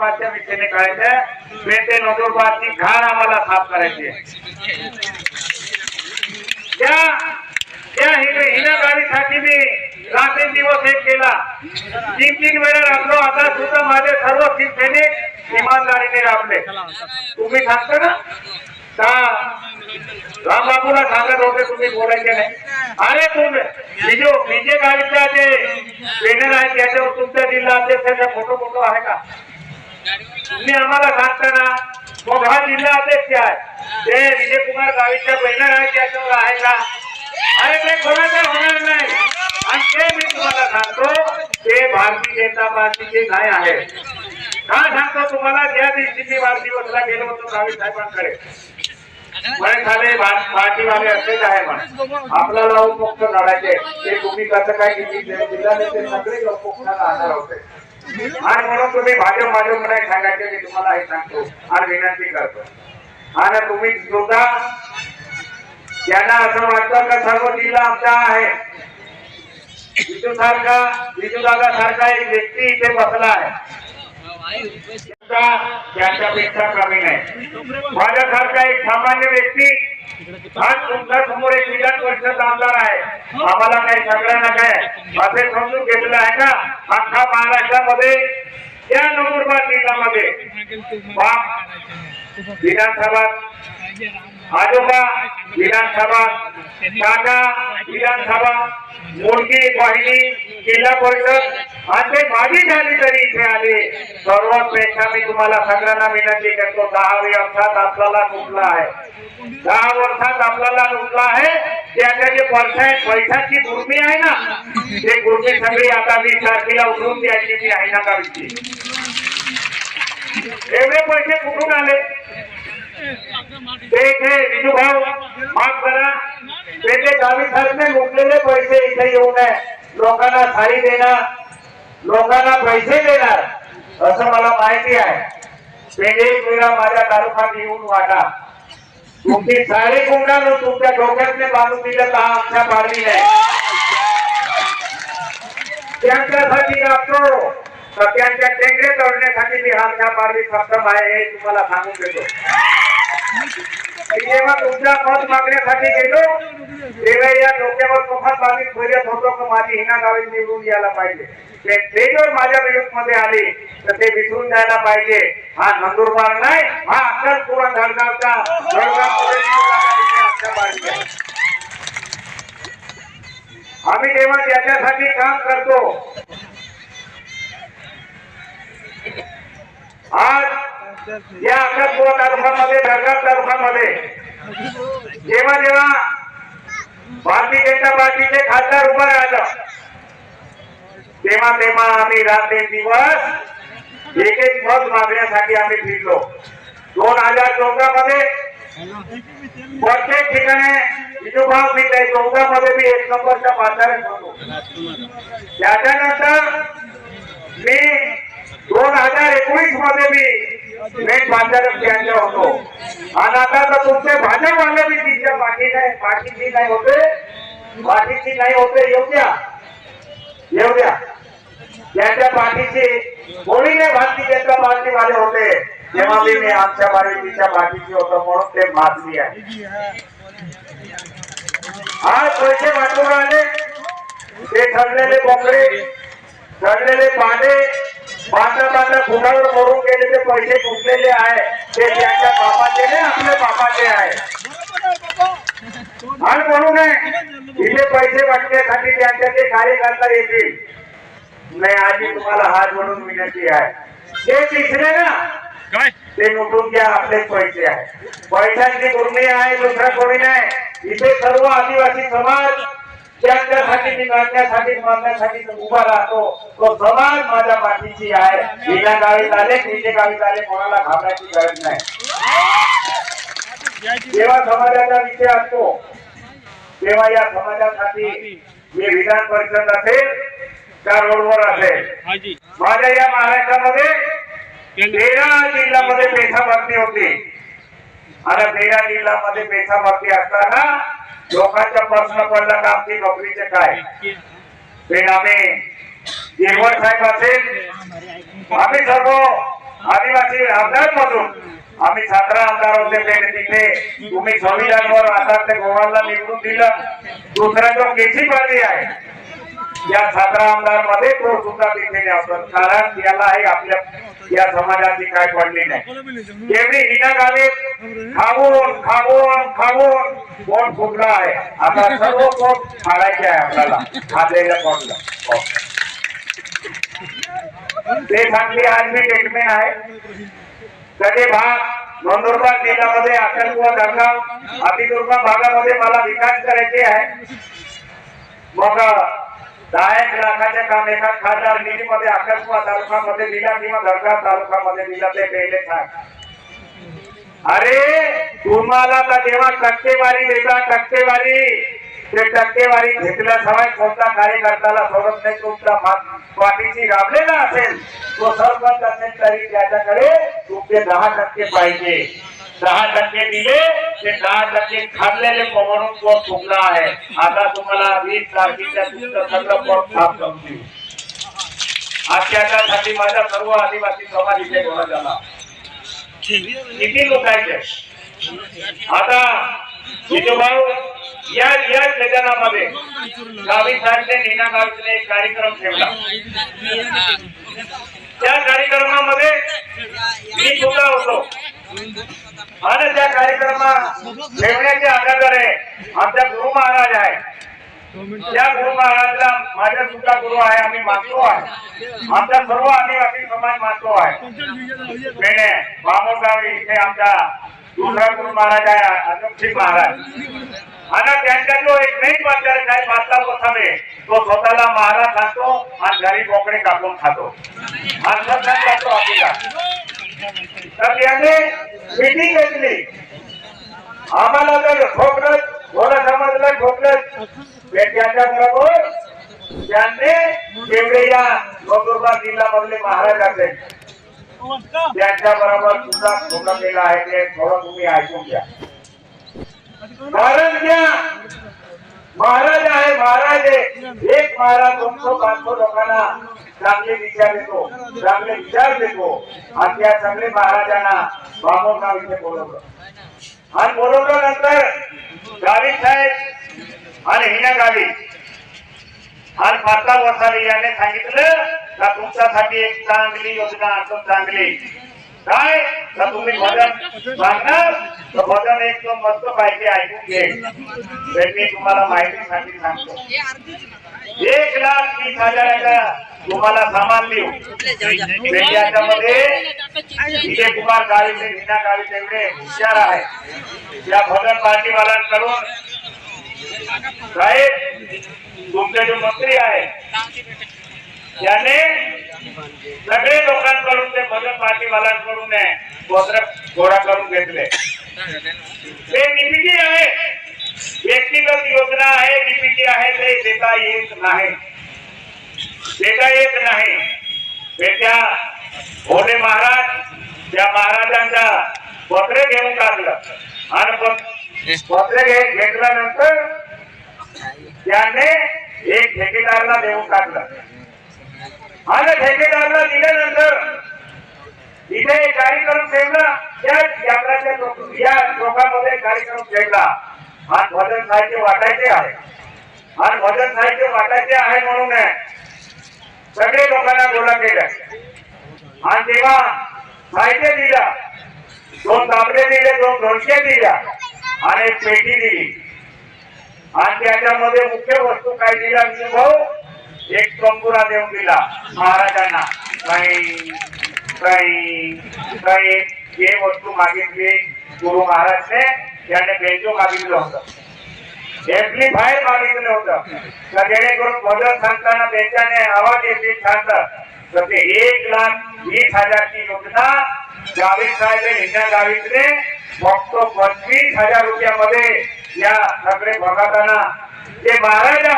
नंदुरबारच्या विषयाने कळायचं पेटे नंदुरबारची घाण आम्हाला साफ करायची आहे. त्या त्या हिना गाडीसाठी मी रात्री दिवस एक केला. तीन तीन वेळा राबलो आता सुद्धा माझे सर्व शिवसैनिक इमानदारीने राबले. तुम्ही सांगता ना? का रामबाबूला सांगत होते तुम्ही बोलायचे नाही. अरे तुम्ही विजय विजय गाडीचा जे बॅनर आहे त्याच्यावर तुमच्या जिल्हा अध्यक्षाचा फोटो फोटो आहे का? तुम्ही आम्हाला सांगताना मग हा जिल्हा अध्यक्ष आहे. ते विजय कुमार गावीच्या बहिणार आहे त्याच्यावर आहे का? अरे ते कोणाचं होणार नाही. आणि ते मी तुम्हाला सांगतो ते भारतीय जनता पार्टीचे नाही आहे? का सांगतो तुम्हाला ज्या दिवशी मी वाढदिवसला गेलो होतो गावी साहेबांकडे. म्हणे झाले पार्टीवाले असेच आहे म्हणे आपल्याला उपमुक्त लढायचे ते तुम्ही कसं काय किती जिल्हा नेते सगळे उपमुक्ताला आधार होते? आणि म्हणून तुम्ही भाजप भाजप नाही सांगायचे मी तुम्हाला हे सांगतो. आणि विनंती करतो. आणि तुम्ही सुद्धा त्यांना असं वाटतं का सर्व जिल्हा आमचा आहे? विजू सारखा विजू दादा सारखा एक व्यक्ती इथे बसला आहे. सुद्धा त्याच्यापेक्षा कमी नाही. माझ्यासारखा एक सामान्य व्यक्ती आज तुमच्यासमोर एक विधान परिषद आमदार आहे. आम्हाला काही सगळ्यांना काय असे समजून घेतलं आहे का? अख्खा महाराष्ट्रामध्ये या नंदुरबार जिल्ह्यामध्ये बाप. विधानसभा आजोबा विधानसभा काका विधानसभा मोडकी वाहिनी जिल्हा परिषद ते माझी झाली तरी इथे आले. सर्वांपेक्षा मी तुम्हाला सगळ्यांना विनंती करतो दहा वर्षात आपल्याला लुटला आहे. दहा वर्षात आपल्याला लुटला आहे. त्याच्या जे पैसा पैशाची गुर्मी आहे ना ते गुर्मी सगळी आता वीस तारखेला उठवून द्यायची ती आहे ना गावीची. एवढे पैसे कुठून आले? ते इथे विजू भाऊ माफ करा. त्याचे गावी सारखे लुटलेले पैसे इथे येऊ नये लोकांना थाळी देणार लोकांना पैसे देणार असं मला माहिती आहे. ते एक वेळा माझ्या तालुक्यात येऊन वाटा. तुमची साडी कुंडाल तुमच्या डोक्यातले बांधून दिलं का आमच्या पाडली नाही त्यांच्यासाठी लागतो तर त्यांच्या टेंगडे तोडण्यासाठी मी आमच्या पारवी सक्षम आहे हे तुम्हाला सांगून देतो. मी जेव्हा तुमच्या मत मागण्यासाठी गेलो तेव्हा या डोक्यावर होतो की माझी हिना गावी निवडून यायला पाहिजे. ते ते जर माझ्या मध्ये आले तर ते विसरून जायला पाहिजे. हा नंदुरबार नाही हा धडगावचा आम्ही तेव्हा त्याच्यासाठी काम करतो आज या अक्कलपुरा तालुक्यामध्ये धडगाव तालुक्यामध्ये. जेव्हा जेव्हा भारतीय जनता पार्टीचे खासदार उभं राहिलं तेव्हा तेव्हा आम्ही रात्री दिवस एक एक मत मागण्यासाठी आम्ही फिरलो. दोन हजार चौदा मध्ये प्रत्येक ठिकाणी विजूभाव मी त्या चौदा मध्ये मी एक नंबरच्या पाचारण होतो. त्याच्यानंतर मी दोन हजार एकोणीसमध्ये मी मेन पाचारण त्यांच्या होतो. आणि आता तर तुमचे भाजपवाले मी तिच्या पाठी नाही पाठीची नाही होते पाठीची नाही होते येऊ द्या. येऊ द्या. त्यांच्या पाठीची कोणीने नाही भारतीय जनता पार्टीवाले होते तेव्हा मी मी आमच्या पार्टीच्या पाठीची होतो म्हणून ते माजली आहे. आज पैसे वाटून आले. ते ठरलेले बोकडे ठरलेले पाडे पांढरा पांढरा खुणावर मरून गेलेले पैसे फुटलेले आहे. ते त्यांच्या बापाचे नाही आपल्या बापाचे आहे. आणि म्हणून आहे, इथे पैसे वाटण्यासाठी त्यांच्या ते कार्यकर्ता येतील. नाही आधी तुम्हाला हात म्हणून विनंती आहे. ते तिसरे ना ते लुटून घ्या आपलेच पैसे आहे. पैशांची गुर्मी आहे दुसरं कोणी नाही. इथे सर्व आदिवासी समाज त्यांच्यासाठी मी लढण्यासाठी मारण्यासाठी उभा राहतो तो समाज माझ्या पाठीची आहे. गावीत आले कोणाला घाबरायची गरज नाही. जेव्हा समाजाचा विषय असतो तेव्हा या समाजासाठी मी विधान परिषद असेल त्या रोडवर असेल. माझ्या या महाराष्ट्रामध्ये तेरा जिल्ह्यामध्ये पेठा भरती होती. आणि तेरा जिल्ह्यामध्ये पेठा भरती असताना लोकांचा प्रश्न पडला तर आमची नोकरीचे काय? ते आम्ही गिरवट साहेब असेल आम्ही सर्व आदिवासी आमदार मधून आम्ही सतरा आमदार होते पेठ तिथे. तुम्ही संविधानवर आता ते गोवाला निवडून दिलं. दुसरा जो केसी पार्टी आहे या सतरा आमदारमध्ये तो सुद्धा तिथे असतात कारण याला आहे आपल्या या समाजाची काय पडली नाही. एवढी हिना गावे खाऊन खाऊन खाऊन पोट फुटला आहे. आता सर्व पोट फाडायचे आहे आपल्याला. खाल्लेल्या पोटला. हो. ते सांगली आज मी ट्रीटमेंट आहे. त्याचे भाग नंदुरबार जिल्ह्यामध्ये अक्कलकुवा दरगाव अतिदुर्गम भागामध्ये मला विकास करायचे आहे. मग दहा एक लाखाचे काम एका खासदार निधीमध्ये अक्कलकुवा तालुक्यामध्ये दिला किंवा दरगाव तालुक्यामध्ये दिला ते पहिले सांग. अरे तुम्हाला तर जेव्हा टक्केवारी देता टक्केवारी. ते टक्केवारी घेतल्या सवय कोणता कार्यकर्त्याला सोडत नाही तुमचा पाठीची राबलेला असेल. तो सरपंच असेल तरी त्याच्याकडे तुमचे दहा टक्के पाहिजे. दहा टक्के दिले ते दहा टक्के खाल्लेले म्हणून पोट फुगला आहे. आता तुम्हाला वीस तारखेच्या तुमचं सगळं पोट साफ करून देऊ अत्याचारासाठी माझा सर्व आदिवासी समाज इथे गोळा झाला किती लोकांचे आता विजू भाऊ या या मैदानामध्ये गावी साहेबने नीना गावचे एक कार्यक्रम ठेवला. त्या कार्यक्रमामध्ये मी सुद्धा होतो. आणि त्या कार्यक्रमात ठेवण्याचे अगोदर आहे. आमच्या गुरु महाराज आहे. त्या गुरु महाराजला माझ्या सुद्धा गुरु आहे आम्ही मानतो आहे. आमचा सर्व आदिवासी समाज मानतो आहे. मेणे बामोगाव इथे आमचा दुसरा गुरु महाराज आहे अजून महाराज. आणि त्यांचा जो एक नाही पात्र काय पाचला बसावे तो स्वतःला महाराज सांगतो आणि घरी बोकडे कापून खातो. आणि सत्संग करतो आपल्याला. तर याने मिटिंग घेतली आम्हाला जर ठोकलं थोडा समजलं ठोकलं त्याच्या बरोबर त्यांनी तेवढे या नंदुरबार जिल्ह्यामधले महाराज असेल त्यांच्या बरोबर सुद्धा ठोका केला आहे ते थोडं तुम्ही ऐकून घ्या. कारण त्या महाराज आहे महाराज आहे. एक महाराज दोनशे पाचशे लोकांना चांगले विचार देतो चांगले विचार देतो. आणि त्या चांगले महाराजांना बामोगाव इथे बोलवलं. आणि बोलवल्यानंतर गावी साहेब आणि हिना गावी आणि माता वसावी याने सांगितलं का तुमच्यासाठी एक चांगली योजना असं चांगली. काय? तर तुम्ही भजन सांगणार तर भजन एकदम मस्त पाहिजे ऐकून घे. मी तुम्हाला माहिती सांगितली सांगतो एक लाख तीस हजाराचा तुम्हाला सामान देऊ. विजय कुमार गावी मीना गावी तेवढे हुशार या भजन पार्टीवाल्यांकडून साहेब, तुमचे जे मंत्री आहे त्याने सगळे लोकांकडून ते भजन पार्टीवाल्यांकडून पत्र गोळा करून घेतले. ते व्यक्तिगत योजना आहे डीपीटी आहे ते देता येत नाही. देता येत नाही. ते त्या भोले महाराज त्या महाराजांचा पत्र घेऊन टाकलं. आणि पत- पत्र घेतल्यानंतर त्याने एक ठेकेदारला देऊन टाकलं. आणि ठेकेदारला दिल्यानंतर तिथे कार्यक्रम ठेवला. त्या यात्राच्या या लोकांमध्ये कार्यक्रम ठेवला. हा भजन साहित्य वाटायचे आहे. हा भजन साहित्य वाटायचे आहे म्हणून सगळे लोकांना गोळा केल्या. आणि तेव्हा साहित्य दिल्या. दोन तांबडे दिले दोन दोनशे दिल्या. आणि एक पेटी दिली. आणि त्याच्यामध्ये मुख्य वस्तू काय दिला भाऊ? एक कंकुरा देऊन दिला. महाराजांना. काही काही काही. हे वस्तू मागितली गुरु महाराजने. त्याने बेंजो मागितलं होतं एम्प्लिफायर मागितलं होतं तर जेणेकरून भजन सांगताना त्यांच्याने आवाज येते सांगतात तर ते एक लाख वीस हजारची योजना गावित साहेब हिंदा गावितने फक्त पंचवीस हजार रुपयामध्ये या सगळे भगाताना ते महाराज आहेत